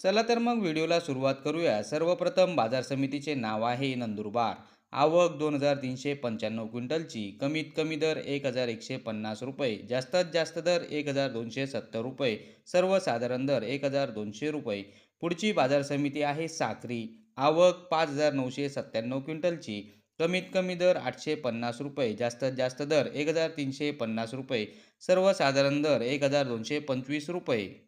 चला तर मग व्हिडिओला सुरुवात करूया. सर्वप्रथम बाजार समितीचे नाव आहे नंदुरबार. आवक दोन हजार तीनशे पंच्याण्णव क्विंटलची. कमीत कमी दर एक हजार एकशे पन्नास रुपये. जास्तीत जास्त दर एक हजार दोनशे सत्तर रुपये. सर्वसाधारण दर एक हजार दोनशे रुपये. पुढची बाजार समिती आहे साक्री. आवक पाच हजार नऊशे सत्त्याण्णव क्विंटलची. कमीत कमी दर आठशे पन्नास रुपये. जास्तीत जास्त दर एक हजार तीनशे पन्नास रुपये. सर्वसाधारण दर एक हजार दोनशे पंचवीस रुपये.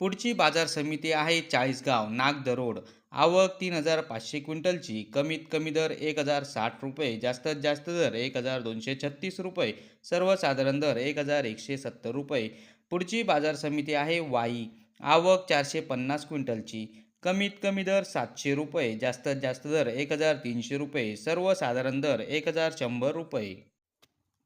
पुढची बाजार समिती आहे चाळीसगाव नागदरोड आवक तीन हजार पाचशे क्विंटलची. कमीत कमी दर एक हजार साठ रुपये जास्तीत जास्त दर एक हजार दोनशे छत्तीस रुपये सर्वसाधारण दर एक हजार एकशे सत्तर रुपये. पुढची बाजार समिती आहे वाई. आवक चारशे पन्नास क्विंटलची. कमीत कमी दर सातशे रुपये जास्तीत जास्त दर एक हजार तीनशे रुपये सर्वसाधारण दर एक हजार शंभर रुपये.